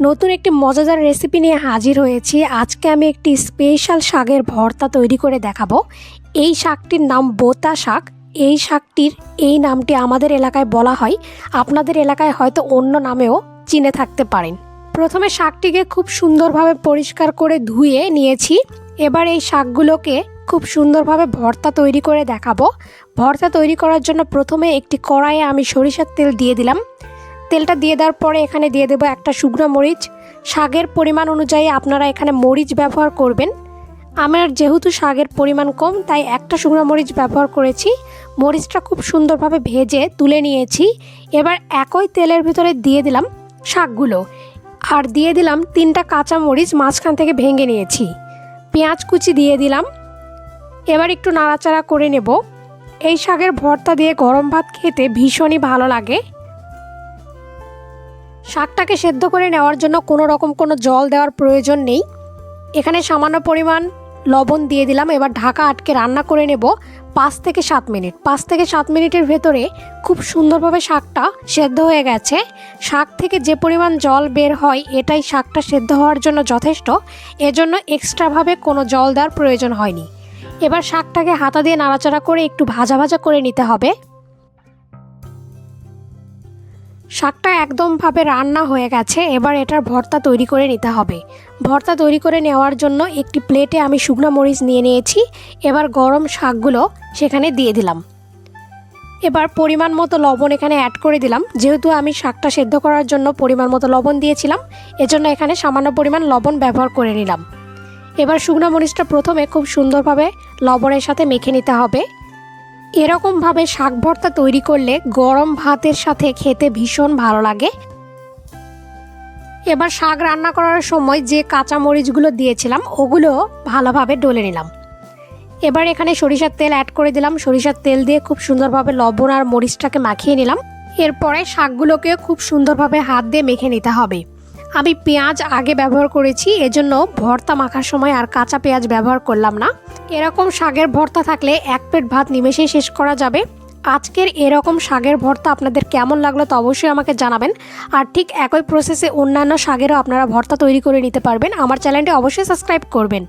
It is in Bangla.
নতুন একটি মজাদার রেসিপি নিয়ে হাজির হয়েছি। আজকে আমি একটি স্পেশাল শাকের ভর্তা তৈরি করে দেখাবো। এই শাকটির নাম বোতা শাক। এই শাকটির এই নামটি আমাদের এলাকায় বলা হয়। আপনাদের এলাকায় হয়তো অন্য নামেও চিনে থাকতে পারেন। প্রথমে শাকটিকে খুব সুন্দরভাবে পরিষ্কার করে ধুয়ে নিয়েছি। এবার এই শাকগুলোকে খুব সুন্দরভাবে ভর্তা তৈরি করে দেখাবো। ভর্তা তৈরি করার জন্য প্রথমে একটি কড়াইয়ে আমি সরিষার তেল দিয়ে দিলাম। তেলটা দিয়ে দেওয়ার পরে এখানে দিয়ে দেবো একটা শুকনো মরিচ। শাকের পরিমাণ অনুযায়ী আপনারা এখানে মরিচ ব্যবহার করবেন। আমার যেহেতু শাকের পরিমাণ কম, তাই একটা শুকনো মরিচ ব্যবহার করেছি। মরিচটা খুব সুন্দরভাবে ভেজে তুলে নিয়েছি। এবার একই তেলের ভিতরে দিয়ে দিলাম শাকগুলো। আর দিয়ে দিলাম তিনটা কাঁচা মরিচ মাঝখান থেকে ভেঙে নিয়েছি। পেঁয়াজ কুচি দিয়ে দিলাম। এবার একটু নাড়াচাড়া করে নেব। এই শাকের ভর্তা দিয়ে গরম ভাত খেতে ভীষণই ভালো লাগে। শাকটাকে সেদ্ধ করে নেওয়ার জন্য কোনো রকম কোনো জল দেওয়ার প্রয়োজন নেই। এখানে সামান্য পরিমাণ লবণ দিয়ে দিলাম। এবার ঢাকা আটকে রান্না করে নেব পাঁচ থেকে সাত মিনিট। পাঁচ থেকে সাত মিনিটের ভেতরে খুব সুন্দরভাবে শাকটা সেদ্ধ হয়ে গেছে। শাক থেকে যে পরিমাণ জল বের হয়, এটাই শাকটা সেদ্ধ হওয়ার জন্য যথেষ্ট। এজন্য এক্সট্রাভাবে কোনো জল দেওয়ার প্রয়োজন হয়নি। এবার শাকটাকে হাতা দিয়ে নাড়াচাড়া করে একটু ভাজা ভাজা করে নিতে হবে। শাকটা একদমভাবে রান্না হয়ে গেছে, এবার এটার ভর্তা তৈরি করে নিতে হবে। ভর্তা তৈরি করে নেওয়ার জন্য একটি প্লেটে আমি শুকনো মরিচ নিয়ে নিয়েছি, এবার গরম শাকগুলো সেখানে দিয়ে দিলাম। এবার পরিমাণ মতো লবণ এখানে অ্যাড করে দিলাম, যেহেতু আমি শাকটা সেদ্ধ করার জন্য পরিমাণ মতো লবণ দিয়েছিলাম, এজন্য এখানে সামান্য পরিমাণ লবণ ব্যবহার করে নিলাম। এবার শুকনো মরিচটা প্রথমে খুব সুন্দরভাবে লবণের সাথে মেখে নিতে হবে। এরকমভাবে শাক ভর্তা তৈরি করলে গরম ভাতের সাথে খেতে ভীষণ ভালো লাগে। এবার শাক রান্না করার সময় যে কাঁচা মরিচগুলো দিয়েছিলাম, ওগুলো ভালোভাবে ডলে নিলাম। এবার এখানে সরিষার তেল অ্যাড করে দিলাম। সরিষার তেল দিয়ে খুব সুন্দরভাবে লবণ আর মরিচটাকে মাখিয়ে নিলাম। এরপরে শাকগুলোকে খুব সুন্দরভাবে হাত দিয়ে মেখে নিতে হবে। আমি পেঁয়াজ আগে ব্যবহার করেছি, এজন্য ভর্তা মাখার সময় আর কাঁচা পেঁয়াজ ব্যবহার করলাম না। এরকম শাকের ভর্তা থাকলে এক প্লেট ভাত নিমেষেই শেষ করা যাবে। আজকের এরকম শাকের ভর্তা আপনাদের কেমন লাগল তো অবশ্যই আমাকে জানাবেন। আর ঠিক একই প্রসেসে অন্যান্য শাকেরও আপনারা ভর্তা তৈরি করে নিতে পারবেন। আমার চ্যানেলটি অবশ্যই সাবস্ক্রাইব করবেন।